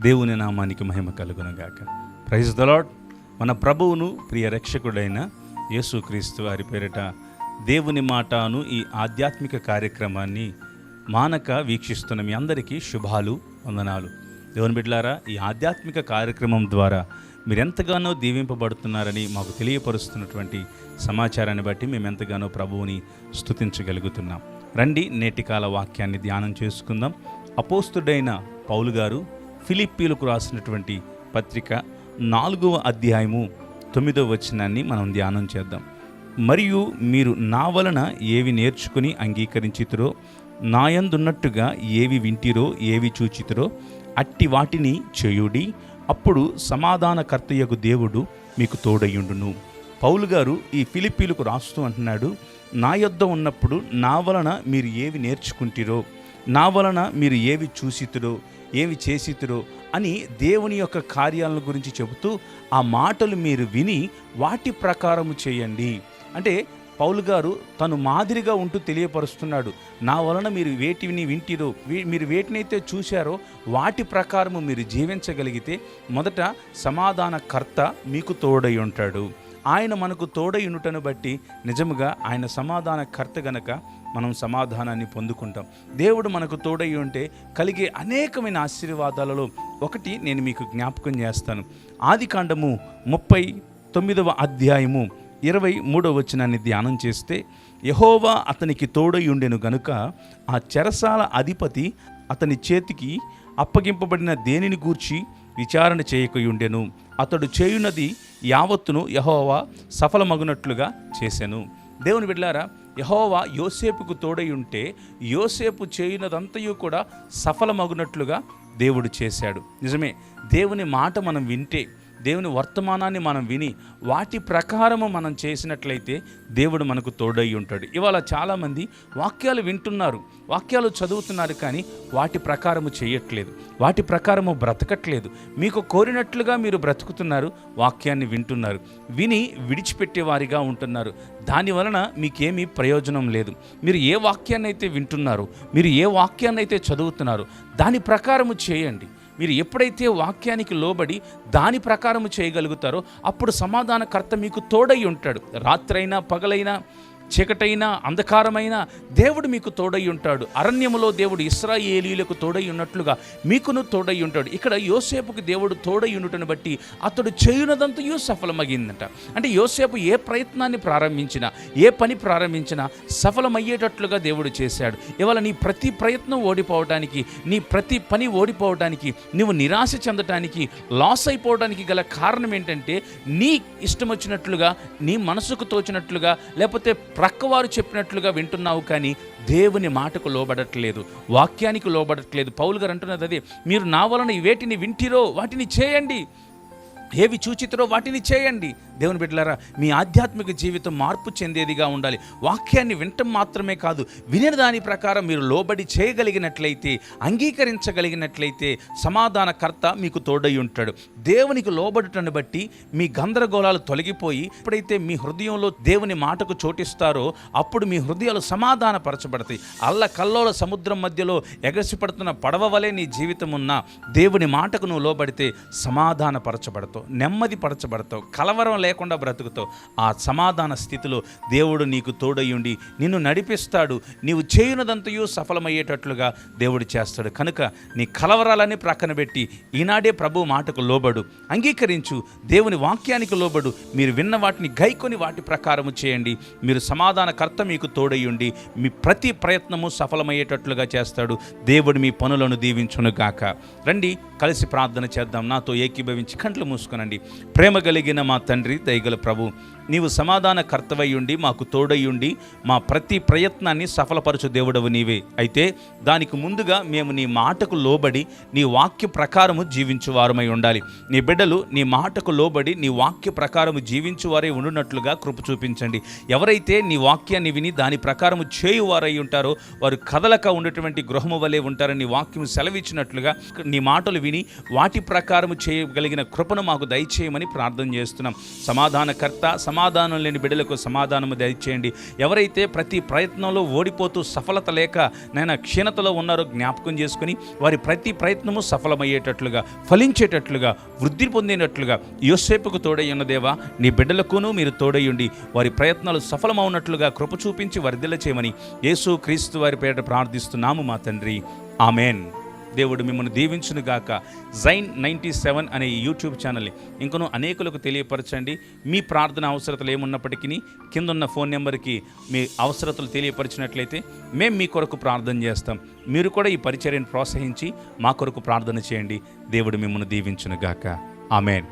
దేవుని నామానికి మహిమ కలుగునగాక. ప్రైజ్ ద లాడ్ మన ప్రభువును ప్రియ రక్షకుడైన యేసుక్రీస్తు వారి పేరిట దేవుని మాటను ఈ ఆధ్యాత్మిక కార్యక్రమాన్ని మానక వీక్షిస్తున్న మీ అందరికీ శుభాలు వందనాలు. దేవుని బిడ్లారా ఈ ఆధ్యాత్మిక కార్యక్రమం ద్వారా మీరు ఎంతగానో దీవింపబడుతున్నారని మాకు తెలియపరుస్తున్నటువంటి సమాచారాన్ని బట్టి మేము ఎంతగానో ప్రభువుని స్తుతించగలుగుతున్నాం. రండి నేటి కాల వాక్యాన్ని ధ్యానం చేసుకుందాం. అపోస్తుడైన పౌలు గారు ఫిలిప్పీలకు రాసినటువంటి పత్రిక నాలుగవ అధ్యాయము తొమ్మిదవ వచనాన్ని మనం ధ్యానం చేద్దాం. మరియు మీరు నా వలన ఏవి నేర్చుకుని అంగీకరించితురో నాయందున్నట్టుగా ఏవి వింటిరో ఏవి చూచితురో అట్టి వాటిని చేయుడి అప్పుడు సమాధానకర్తయ్యకు దేవుడు మీకు తోడయ్యుండును. పౌలు గారు ఈ ఫిలిప్పీలకు రాస్తూ అంటున్నాడు నా యొద్ద ఉన్నప్పుడు నా వలన మీరు ఏవి నేర్చుకుంటిరో నా వలన మీరు ఏవి చూసితురో ఏవి చేసితురు అని దేవుని యొక్క కార్యాలను గురించి చెబుతూ ఆ మాటలు మీరు విని వాటి ప్రకారము చేయండి. అంటే పౌలు గారు తను మాదిరిగా ఉంటూ తెలియపరుస్తున్నాడు. నా వలన మీరు వేటిని వింటిరో మీరు వేటినైతే చూశారో వాటి ప్రకారము మీరు జీవించగలిగితే మొదట సమాధానకర్త మీకు తోడై ఉంటాడు. ఆయన మనకు తోడయునుటను బట్టి నిజముగా ఆయన సమాధానకర్త గనక మనం సమాధానాన్ని పొందుకుంటాం. దేవుడు మనకు తోడై ఉంటే కలిగే అనేకమైన ఆశీర్వాదాలలో ఒకటి నేను మీకు జ్ఞాపకం చేస్తాను. ఆది కాండము ముప్పై తొమ్మిదవ అధ్యాయము ఇరవై మూడవ వచనాన్ని ధ్యానం చేస్తే యహోవా అతనికి తోడై ఉండెను గనుక ఆ చెరసాల అధిపతి అతని చేతికి అప్పగింపబడిన దేనిని గూర్చి విచారణ చేయకయుండెను? అతడు చేయునది యావత్తును యహోవా సఫలమగునట్లుగా చేశాను దేవుని బిడ్డారా యహోవా యోసేపుకు తోడై ఉంటే యోసేపు చేయునదంతయు కూడా సఫలమగునట్లుగా దేవుడు చేశాడు. నిజమే దేవుని మాట మనం వింటే దేవుని వర్తమానాన్ని మనం విని వాటి ప్రకారము మనం చేసినట్లయితే దేవుడు మనకు తోడై ఉంటాడు. ఇవాళ చాలామంది వాక్యాలు వింటున్నారు వాక్యాలు చదువుతున్నారు కానీ వాటి ప్రకారము చేయట్లేదు వాటి ప్రకారము బ్రతకట్లేదు. మీకు కోరినట్లుగా మీరు బ్రతుకుతున్నారు వాక్యాన్ని వింటున్నారు విని విడిచిపెట్టేవారిగా ఉంటున్నారు. దాని వలన మీకేమీ ప్రయోజనం లేదు. మీరు ఏ వాక్యాన్ని అయితే వింటున్నారో మీరు ఏ వాక్యాన్ని అయితే చదువుతున్నారో దాని ప్రకారము చేయండి. మీరు ఎప్పుడైతే వాక్యానికి లోబడి దాని ప్రకారము చేయగలుగుతారో అప్పుడు సమాధానకర్త మీకు తోడై ఉంటాడు. రాత్రైనా పగలైనా చీకటైన అంధకారమైన దేవుడు మీకు తోడై ఉంటాడు. అరణ్యములో దేవుడు ఇస్రాయేలీలకు తోడై ఉన్నట్లుగా మీకును తోడై ఉంటాడు. ఇక్కడ యోసేపుకి దేవుడు తోడై ఉండటను బట్టి అతడు చేయునదంతయు సఫలమగిందట అంటే యోసేపు ఏ ప్రయత్నాన్ని ప్రారంభించినా ఏ పని ప్రారంభించినా సఫలమయ్యేటట్లుగా దేవుడు చేశాడు. ఇవాళ నీ ప్రతి ప్రయత్నం ఓడిపోవడానికి నీ ప్రతి పని ఓడిపోవడానికి నువ్వు నిరాశ చెందటానికి లాస్ అయిపోవడానికి గల కారణం ఏంటంటే నీ ఇష్టం వచ్చినట్లుగా నీ మనసుకు తోచినట్లుగా లేకపోతే ప్రక్కవారు చెప్పినట్లుగా వింటున్నావు కానీ దేవుని మాటకు లోబడట్లేదు వాక్యానికి లోబడట్లేదు. పౌలు గారు అంటున్నది అదే మీరు నా వలన వేటిని వింటిరో వాటిని చేయండి. ఏవి చూచితరో వాటిని చేయండి. దేవుని బిడ్డలారా మీ ఆధ్యాత్మిక జీవితం మార్పు చెందేదిగా ఉండాలి. వాక్యాన్ని వినటం మాత్రమే కాదు వినిన దాని ప్రకారం మీరు లోబడి చేయగలిగినట్లయితే అంగీకరించగలిగినట్లయితే సమాధానకర్త మీకు తోడై ఉంటాడు. దేవునికి లోబడుటను బట్టి మీ గందరగోళాలు తొలగిపోయి ఎప్పుడైతే మీ హృదయంలో దేవుని మాటకు చోటిస్తారో అప్పుడు మీ హృదయాలు సమాధానపరచబడతాయి. అల్ల కల్లోల సముద్రం మధ్యలో ఎగసిపడుతున్న పడవ వలె నీ జీవితం ఉన్నా దేవుని మాటకు నువ్వు లోబడితే సమాధానపరచబడతావు నెమ్మది పరచబడతావు కలవరం లేకుండా బ్రతుకుతావు. ఆ సమాధాన స్థితిలో దేవుడు నీకు తోడయ్యుండి నిన్ను నడిపిస్తాడు. నీవు చేయునదంతయు సఫలమయ్యేటట్లుగా దేవుడు చేస్తాడు. కనుక నీ కలవరాలని ప్రక్కన పెట్టి ఈనాడే ప్రభు మాటకు లోబడు. అంగీకరించు. దేవుని వాక్యానికి లోబడు. మీరు విన్న వాటిని గైకొని వాటి ప్రకారము చేయండి. మీరు సమాధానకర్త మీకు తోడయ్యుండి. మీ ప్రతి ప్రయత్నము సఫలమయ్యేటట్లుగా చేస్తాడు. దేవుడు మీ పనులను దీవించునుగాక రండి కలిసి ప్రార్థన చేద్దాం. నాతో ఏకీభవించి కంట్లు మూసుకునండి. ప్రేమ కలిగిన మా తండ్రి దయగల ప్రభు నీవు సమాధాన కర్తవయ్యుండి మాకు తోడయ్యుండి మా ప్రతి ప్రయత్నాన్ని సఫలపరచు దేవుడవు నీవే. అయితే దానికి ముందుగా మేము నీ మాటకు లోబడి నీ వాక్య ప్రకారము జీవించు వారమై ఉండాలి. నీ బిడ్డలు నీ మాటకు లోబడి నీ వాక్య ప్రకారము జీవించువారై ఉండునట్లుగా కృప చూపించండి. ఎవరైతే నీ వాక్యాన్ని విని దాని ప్రకారము చేయువారై ఉంటారో వారు కదలక ఉండేటువంటి గృహము వలె ఉంటారని నీ వాక్యం సెలవిచ్చినట్లుగా నీ మాటలు విని వాటి ప్రకారము చేయగలిగిన కృపను మాకు దయచేయమని ప్రార్థన చేస్తున్నాం. సమాధానకర్త సమాధానం లేని బిడ్డలకు సమాధానము దయచేయండి. ఎవరైతే ప్రతి ప్రయత్నంలో ఓడిపోతూ సఫలత లేక నేను క్షీణతలో ఉన్నారో జ్ఞాపకం చేసుకుని వారి ప్రతి ప్రయత్నము సఫలమయ్యేటట్లుగా ఫలించేటట్లుగా వృద్ధి పొందినట్లుగా యోసేపుకు తోడై ఉన్న దేవా నీ బిడ్డలకును మీరు తోడయ్యుండి వారి ప్రయత్నాలు సఫలమవునట్లుగా కృప చూపించి వర్ధిల్ల చేయమని యేసు క్రీస్తు వారి పేట ప్రార్థిస్తున్నాము మా తండ్రి. ఆమెన్. దేవుడు మిమ్మల్ని దీవించును గాక. జైన్ నైంటీ సెవెన్ అనే ఈ యూట్యూబ్ ఛానల్ని ఇంకనూ అనేకులకు తెలియపరచండి. మీ ప్రార్థన అవసరతలు ఏమున్నప్పటికీ కిందున్న ఫోన్ నెంబర్కి మీ అవసరతలు తెలియపరిచినట్లయితే మేము మీ కొరకు ప్రార్థన చేస్తాం. మీరు కూడా ఈ పరిచర్యను ప్రోత్సహించి మా కొరకు ప్రార్థన చేయండి. దేవుడు మిమ్మల్ని దీవించును గాక. ఆమెన్